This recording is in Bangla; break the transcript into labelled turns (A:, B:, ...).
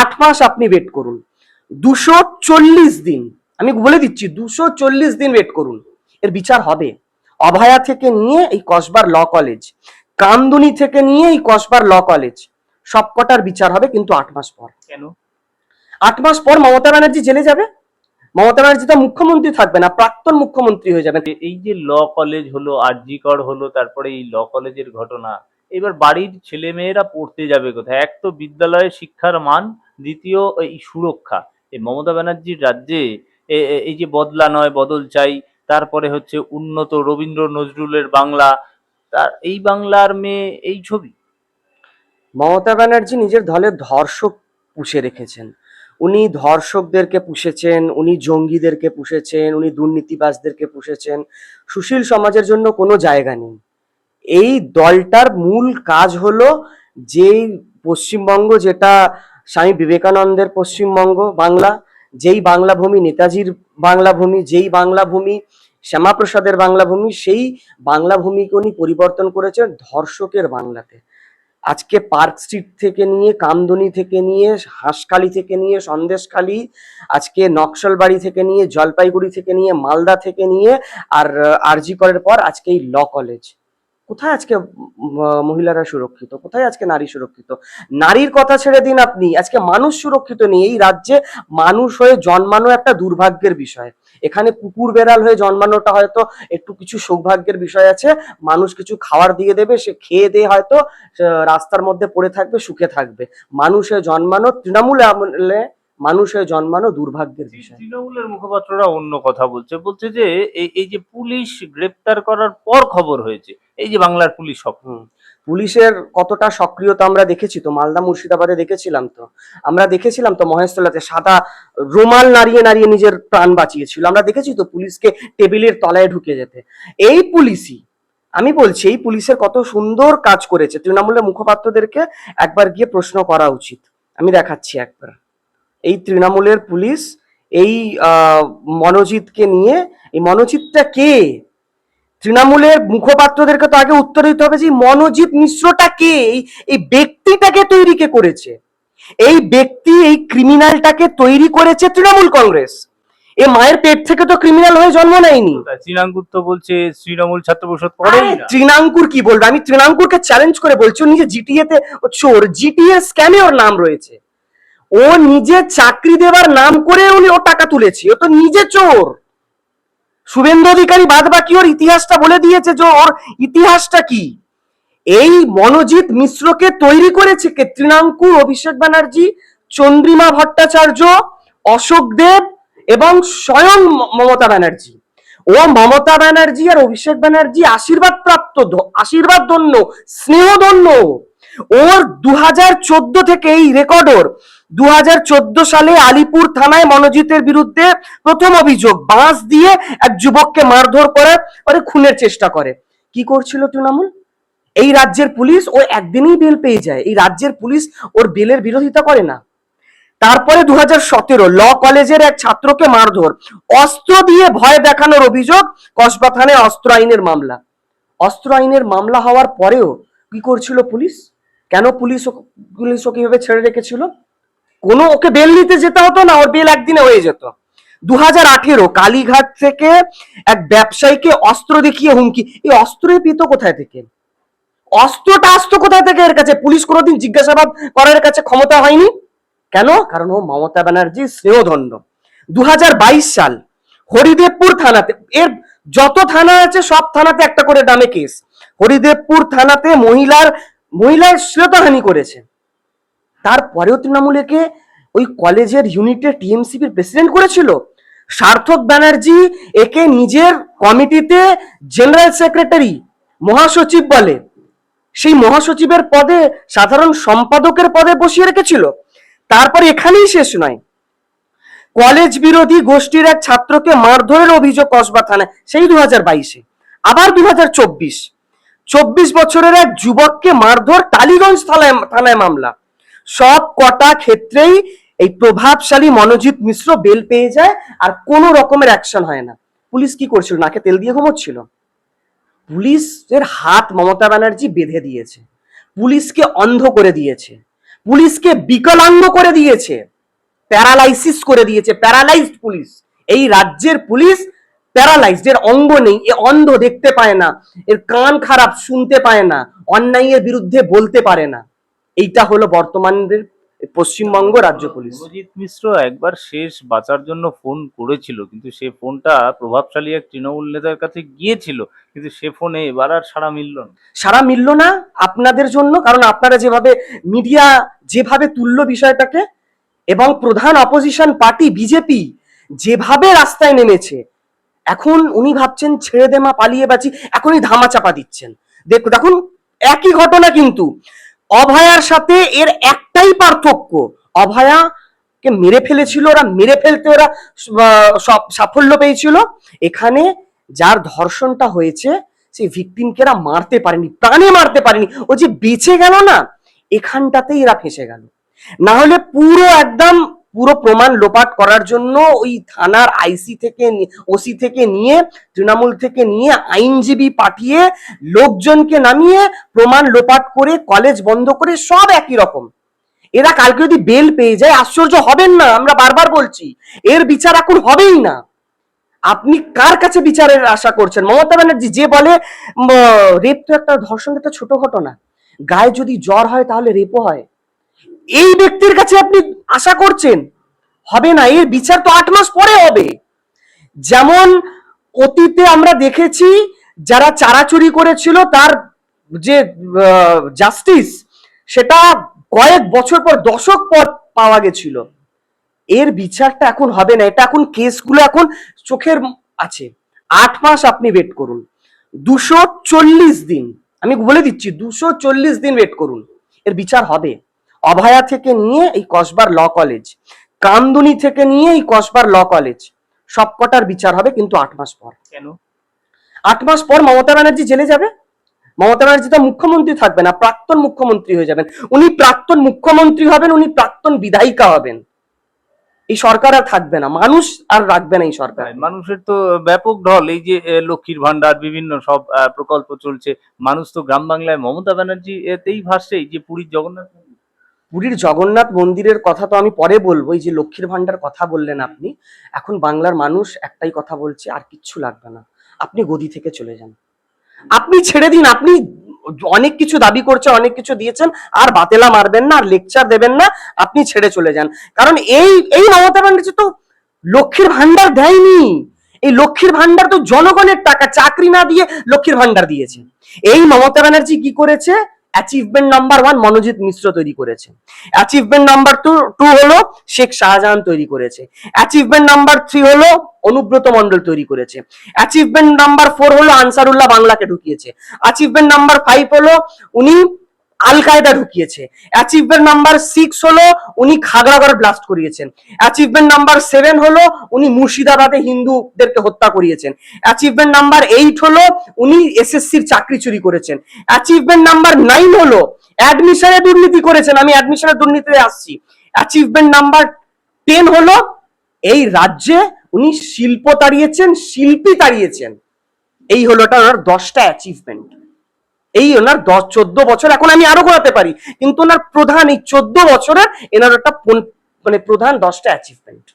A: আট মাস আপনি ওয়েট করুন। দুশো চল্লিশ দিন আমি বলে দিচ্ছি দুশো চল্লিশ দিন ওয়েট করুন। এর বিচার হবে। অভয়া থেকে নিয়ে এই কসবার ল কলেজ কামদুনি থেকে নিয়ে এই কসবার ল কলেজ সবকটার বিচার হবে কিন্তু আট মাস পর।
B: কেন?
A: আট মাস পর মমতা ব্যানার্জি জেলে যাবে? মমতা ব্যানার্জি তো মুখ্যমন্ত্রী থাকবে না প্রাক্তন মুখ্যমন্ত্রী হয়ে যাবে।
B: এই যে ল কলেজ হলো আরজিকর হলো তারপরে এই ল কলেজের ঘটনা এবার বাড়ির ছেলে মেয়েরা পড়তে যাবে কোথায়? এক তো বিদ্যালয়ে শিক্ষার মান দ্বিতীয়, এই সুরক্ষা। এই মমতা ব্যানার্জির রাজ্যে এই যে বদলা নয়, বদল চাই, তারপরে হচ্ছে উন্নত রবীন্দ্র নজরুলের বাংলা, তার এই বাংলার মেয়ে এই ছবি।
A: মমতা ব্যানার্জি নিজের দলের ধর্ষক পুষে রেখেছেন। উনি ধর্ষকদেরকে পুষেছেন, উনি জঙ্গিদেরকে পুষেছেন, উনি দুর্নীতিবাজদেরকে পুষেছেন। সুশীল সমাজের জন্য কোনো জায়গা নেই। এই দলটার মূল কাজ হলো যেই পশ্চিমবঙ্গ যেটা স্বামী বিবেকানন্দের পশ্চিমবঙ্গ, বাংলা, যেই বাংলা ভূমি, নেতাজির বাংলা ভূমি, যেই বাংলা ভূমি, শ্যামাপ্রসাদের বাংলা ভূমি, সেই বাংলা ভূমিকে উনি পরিবর্তন করেছেন ধর্ষকের বাংলাতে। আজকে পার্ক স্ট্রিট থেকে নিয়ে, কামদুনি থেকে নিয়ে, হাঁসখালি থেকে নিয়ে, সন্দেশখালি, আজকে নকশালবাড়ি থেকে নিয়ে, জলপাইগুড়ি থেকে নিয়ে, মালদা থেকে নিয়ে, আর আরজি করের পর আজকে এই ল কলেজ। কোথায় আজকে মহিলারা সুরক্ষিত? কোথায় আজকে নারী সুরক্ষিত? নারীর কথা ছেড়ে দিন আপনি। আজকে মানুষ সুরক্ষিত নেই। এই রাজ্যে মানুষ হয়ে জন্মানো একটা দুর্ভাগ্যের বিষয়। এখানে কুকুর বেড়াল হয়ে জন্মানোটা হয়তো একটু কিছু সৌভাগ্যের বিষয় আছে। মানুষ কিছু খাবার দিয়ে দেবে, সে খেয়ে দিয়ে হয়তো রাস্তার মধ্যে পড়ে থাকবে, সুখে থাকবে। মানুষ হয়ে জন্মানো তৃণমূল আমলে মানুষ হয়ে জন্মানো দুর্ভাগ্যের বিষয়।
B: তৃণমূলের মুখপাত্ররা অন্য কথা বলছে। বলছে যে এই যে পুলিশ গ্রেপ্তার করার পর খবর হয়েছে এই যে বাংলার পুলিশ।
A: পুলিশের কতটা সক্রিয়তা আমরা দেখেছি তো মালদা মুর্শিদাবাদে দেখেছিলাম তো। আমরা দেখেছিলাম তো মহেশতলাতে সাদা রুমাল নাড়িয়ে নাড়িয়ে নিজের প্রাণ বাঁচিয়েছিল। আমরা দেখেছি তো পুলিশকে টেবিলের তলায় ঢুকে যেতে। এই পুলিশই আমি বলছি এই পুলিশের কত সুন্দর কাজ করেছে। তৃণমূলের মুখপাত্রদেরকে একবার গিয়ে প্রশ্ন করা উচিত। আমি দেখাচ্ছি একবার। এই তৃণমূলের পুলিশ এই মনোজিৎকে নিয়ে এই মনোজিৎটা কে? তৃণমূলের মুখপাত্রদেরকে তো আগে উত্তর দিতে হবে যে মনোজিৎ মিশ্রটা কে? এই- ব্যক্তিটাকে তৈরি কে করেছে? এই ব্যক্তি এই ক্রিমিনালটাকে তৈরি করেছে তৃণমূল কংগ্রেস। এ মায়ের পেট থেকে তো ক্রিমিনাল হয়ে জন্ম নেয়নি।
B: তৃণাঙ্কুর তো বলছে তৃণমূল ছাত্র পরিষদ না।
A: তৃণাঙ্কুর কি বলবে? আমি তৃণাঙ্কুরকে চ্যালেঞ্জ করে বলছি নিজে জিটিএ তে চোর জিটিএ স্ক্যামে ওর নাম রয়েছে। ও নিজে চাকরি দেওয়ার নাম করে উনি ও টাকা তুলেছে। ও তো নিজে চোর। শুভেন্দু অধিকারী বাদ বাকি ওর ইতিহাসটা বলে দিয়েছে যে ওর ইতিহাসটা কি? এই মনোজিৎ মিশ্রকে তৈরি করেছে কে? অভিষেক ব্যানার্জি, চন্দ্রিমা ভট্টাচার্য, অশোক দেব এবং স্বয়ং মমতা ব্যানার্জি। ও মমতা ব্যানার্জি আর অভিষেক ব্যানার্জি আশীর্বাদ প্রাপ্ত আশীর্বাদ ধন্য স্নেহ ধন্য ওর দু থেকে এই রেকর্ড ওর দু হাজার চোদ্দ সালে আলিপুর থানায় মনোজিতের বিরুদ্ধে প্রথম অভিযোগ, বাঁশ দিয়ে এক যুবককে মারধর করে পরে খুনের চেষ্টা করে। কি করছিল তৃণমূল? এই রাজ্যের পুলিশ ও একদিনই বেল পেয়ে যায়। এই রাজ্যের পুলিশ ওর বেলের বিরোধিতা করে না। তারপরে দু সতেরো, ল কলেজের এক ছাত্রকে মারধর। অস্ত্র দিয়ে ভয় দেখানোর অভিযোগ, কসবা থানায় অস্ত্র আইনের মামলা। অস্ত্র আইনের মামলা হওয়ার পরেও কি করছিল পুলিশ? কেন পুলিশ পুলিশ ওকে ছেড়ে রেখেছিল? কোনো ওকে বেল নিতে যেতে হতো না, ওর বেল একদিনে হয়ে যেত। দু হাজার আঠেরো কালীঘাট থেকে এক ব্যবসায়ীকে অস্ত্র দেখিয়ে হুমকি। এই অস্ত্র পেত কোথায় থেকে? অস্ত্রটা আসতো কোথায় থেকে এর কাছে? পুলিশ কোনোদিন জিজ্ঞাসাবাদ করার কাছে ক্ষমতা হয়নি? কেন? কারণ ও মমতা ব্যানার্জি স্নেহদণ্ড দু সাল হরিদেবপুর থানাতে, এর যত থানা আছে, সব থানাতে একটা করে দামে কেস হরিদেবপুর থানাতে মহিলার মহিলার শ্লীলতাহানি করেছে। তারপরেও তৃণমূলকে ওই কলেজের ইউনিটের টিএমসিপির প্রেসিডেন্ট করেছিল। সার্থক ব্যানার্জি একে নিজের কমিটিতে জেনারেল সেক্রেটারি, মহাসচিব বলে। সেই মহাসচিবের পদে সাধারণ সম্পাদকের পদে বসিয়ে রেখেছিল। তারপর এখানেই শেষ নয়। কলেজ বিরোধী গোষ্ঠীর এক ছাত্রকে মারধরের অভিযোগ কসবা থানায়, সেই দু হাজার বাইশে। আবার দু হাজার চব্বিশ। চব্বিশ বছরের এক যুবককে মারধর টালিগঞ্জ থানায় থানায় মামলা। সব কটা ক্ষেত্রেই এই প্রভাবশালী মনোজিৎ মিশ্র বেল পেয়ে যায় আর কোনো রকমের অ্যাকশন হয় না। পুলিশ কি করছিল? নাকে তেল দিয়ে ঘুমোচ্ছিল? পুলিশের হাত মমতা ব্যানার্জি বেঁধে দিয়েছে। পুলিশকে অন্ধ করে দিয়েছে। পুলিশকে বিকলাঙ্গ করে দিয়েছে। প্যারালাইসিস করে দিয়েছে। Paralysed police. এই রাজ্যের পুলিশ প্যারালাইজড এর অঙ্গ নেই। এ অন্ধ দেখতে পায় না। এর কান খারাপ, শুনতে পায় না। অন্যায়ের বিরুদ্ধে বলতে পারে না। এইটা হলো বর্তমানের পশ্চিমবঙ্গ রাজ্য পুলিশ।
B: সুরজিৎ মিশ্র একবার শেষ বাঁচার জন্য ফোন করেছিল কিন্তু সে ফোনটা প্রভাবশালী এক তৃণমূল নেতার কাছে গিয়েছিল কিন্তু সে ফোনে এবার আর সারা মিলল না।
A: সারা মিলল না আপনাদের জন্য কারণ আপনারা যেভাবে মিডিয়া যেভাবে তুলল বিষয়টাকে এবং প্রধান অপোজিশন পার্টি বিজেপি যেভাবে রাস্তায় নেমেছে এখন উনি ভাবছেন ছেড়ে দেমা পালিয়ে বাঁচি এখনই ধামা চাপা দিচ্ছেন। দেখ দেখুন একই ঘটনা কিন্তু অভয়ার সাথে এর একটাই পার্থক্য। অভয়া কে মেরে ফেলেছিল, ওরা মেরে ফেলতে ওরা সব সাফল্য পেয়েছিল। এখানে যার ধর্ষণটা হয়েছে, সেই ভিকটিমকে এরা মারতে পারেনি, প্রাণে মারতে পারেনি। ও যে বেঁচে গেল না, এখানটাতেই এরা ফেঁসে গেল। না হলে পুরো একদম পুরো প্রমাণ লোপাট করার জন্য ওই থানার আইসি থেকে ওসি থেকে নিয়ে, তৃণমূল থেকে নিয়ে আইনজীবী পাঠিয়ে লোকজনকে নামিয়ে প্রমাণ লোপাট করে, কলেজ বন্ধ করে সব একই রকম। এরা কালকে যদি বেল পেয়ে যায়, আশ্চর্য হবেন না, আমরা বারবার বলছি, এর বিচার এখন হবেই না। আপনি কার কাছে বিচারের আশা করছেন? মমতা ব্যানার্জি যে বলে রেপ তো একটা ধর্ষণ একটা ছোট ঘটনা। গায়ে যদি জ্বর হয় তাহলে রেপও হয়। এই ব্যক্তির কাছে আপনি আশা করছেন, হবে না, এর বিচার তো আট মাস পরে হবে। যেমন অতীতে আমরা দেখেছি, যারা চারাচুরি করেছিল, তার যে জাস্টিস সেটা কয়েক বছর পর, দশক পর পাওয়া গেছিল। এর বিচারটা এখন হবে না, এটা এখন কেসগুলো এখন চোখের আছে। আট মাস আপনি ওয়েট করুন। দুশো চল্লিশ দিন, আমি বলে দিচ্ছি, দুশো চল্লিশ দিন ওয়েট করুন। এর বিচার হবে। অভয়া থেকে নিয়ে এই কসবার ল কলেজ কামদুনি থেকে নিয়ে এই কসবার ল কলেজ সবকটার বিচার হবে কিন্তু আট মাস পর।
B: কেন?
A: আট মাস পর মমতা ব্যানার্জি জেলে যাবে? মমতা ব্যানার্জি তো মুখ্যমন্ত্রী থাকবে না প্রাক্তন মুখ্যমন্ত্রী হয়ে যাবেন। উনি প্রাক্তন মুখ্যমন্ত্রী হবেন উনি প্রাক্তন বিধায়িকা হবেন। এই সরকার আর থাকবে না মানুষ আর রাখবে না এই সরকার।
B: মানুষের তো ব্যাপক ঢল এই যে লক্ষ্মীর ভান্ডার বিভিন্ন সব প্রকল্প চলছে। মানুষ তো গ্রাম বাংলায় মমতা ব্যানার্জি এতেই ভাসছে এই যে পুরীর জগন্নাথ।
A: পুরীর জগন্নাথ মন্দিরের কথা তো আমি পরে বলব এই যে লক্ষ্মীর ভান্ডার কথা বললেন আপনি। এখন বাংলার মানুষ একটাই কথা বলছে, আর কিচ্ছু লাগবে না। আপনি গদি থেকে চলে যান। আপনি ছেড়ে দিন, আপনি অনেক কিছু দাবি করছে অনেক কিছু দিয়েছেন, আর বাতেলা মারবেন না, আর লেকচার দেবেন না, আপনি ছেড়ে চলে যান। কারণ এই এই মমতা ব্যানার্জি তো লক্ষ্মীর ভান্ডার দেয়নি। এই লক্ষ্মীর ভান্ডার তো জনগণের টাকা, চাকরি না দিয়ে লক্ষ্মীর ভান্ডার দিয়েছে। এই মমতা ব্যানার্জি কি করেছে? Achievement number one Manojit Mishra তৈরি করেছে। অ্যাচিভমেন্ট নাম্বার টু টু হলো শেখ শাহজাহান তৈরি করেছে। অ্যাচিভমেন্ট নাম্বার থ্রি হলো অনুব্রত মন্ডল তৈরি করেছে। অ্যাচিভমেন্ট নাম্বার ফোর হলো আনসারুল্লাহ বাংলাকে ঢুকিয়েছে। অ্যাচিভমেন্ট নাম্বার ফাইভ হলো উনি আল কায়দা ঢুকিয়েছে। অ্যাচিভমেন্ট নাম্বার সিক্স হলো, উনি খাগড়াগড় ব্লাস্ট করিয়েছেন। অ্যাচিভমেন্ট নাম্বার সেভেন হলো, উনি মুর্শিদাবাদে হিন্দুদেরকে হত্যা করিয়েছেন। অ্যাচিভমেন্ট নাম্বার এইট হলো, উনি এসএসসির চাকরি চুরি করেছেন। অ্যাচিভমেন্ট নাম্বার নাইন হলো অ্যাডমিশনে দুর্নীতি করেছেন। আমি অ্যাডমিশনে দুর্নীতিতে আসছি। অ্যাচিভমেন্ট নাম্বার টেন হলো, এই রাজ্যে উনি শিল্প তাড়িয়েছেন, শিল্পী তাড়িয়েছেন। এই হলো ওটা ওনার দশটা অ্যাচিভমেন্ট এই ওনার দশ, চোদ্দ বছর, এখন আমি আরও করাতে পারি। কিন্তু ওনার প্রধান এই চোদ্দ বছরের এনার একটা মানে প্রধান দশটা অ্যাচিভমেন্ট